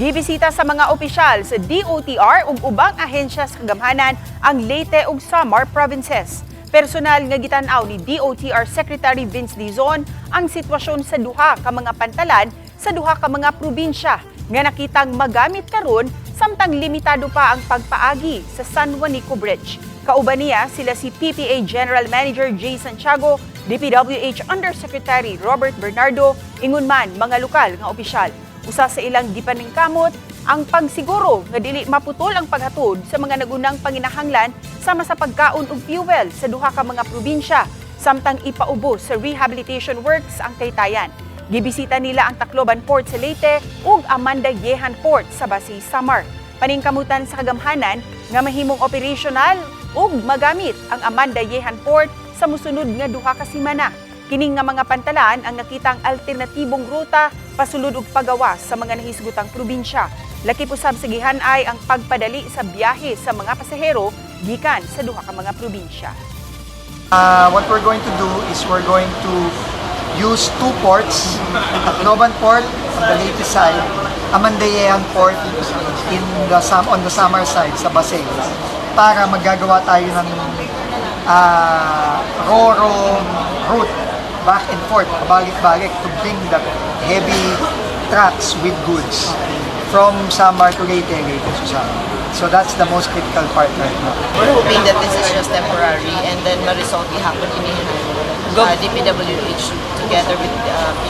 Gibisita sa mga opisyal sa DOTR ug ubang ahensya sa kagamhanan ang Leyte ug Samar provinces. Personal nga gitan-aw ni DOTR Secretary Vince Dizon ang sitwasyon sa duha ka mga pantalan sa duha ka mga probinsya nga nakitang magamit karon samtang limitado pa ang pagpaagi sa San Juanico Bridge. Kauban niya sila si PPA General Manager Jay Santiago, DPWH Undersecretary Robert Bernardo, ingon man mga lokal nga opisyal. Usa sa ilang gipaningkamot ang pagsiguro nga dili maputol ang paghatod sa mga nagunang panginahanglan sama sa pagkaon ug fuel sa duha ka mga probinsya samtang ipaubos sa rehabilitation works ang kaytayan. Gibisita nila ang Tacloban Port sa Leyte ug Amanda Yehan Port sa Basi Samar. Paningkamutan sa kagamhanan nga mahimong operational ug magamit ang Amanda Yehan Port sa musunod nga duha ka semana. Kining nga mga pantalan ang nakitang alternatibong ruta pasulod ug pagawas sa mga nahisgutang probinsya. Laki pusab sa gihan-ay ang pagpadali sa biyahe sa mga pasahero gikan sa duha ka mga probinsya. Uh, what we're going to do is we're going to use two ports, Tacloban Port on the Leyte side, Amandayean Port in the on the Samar side sa Basay para magagawa tayo ng uh, Roro route back and forth, balik-balik to bring the heavy trucks with goods from Samar to Leyte, Leyte to Samar. So that's the most critical part right now. We're hoping that this is just temporary and then ma-resolve happen in uh, DPWH together with uh.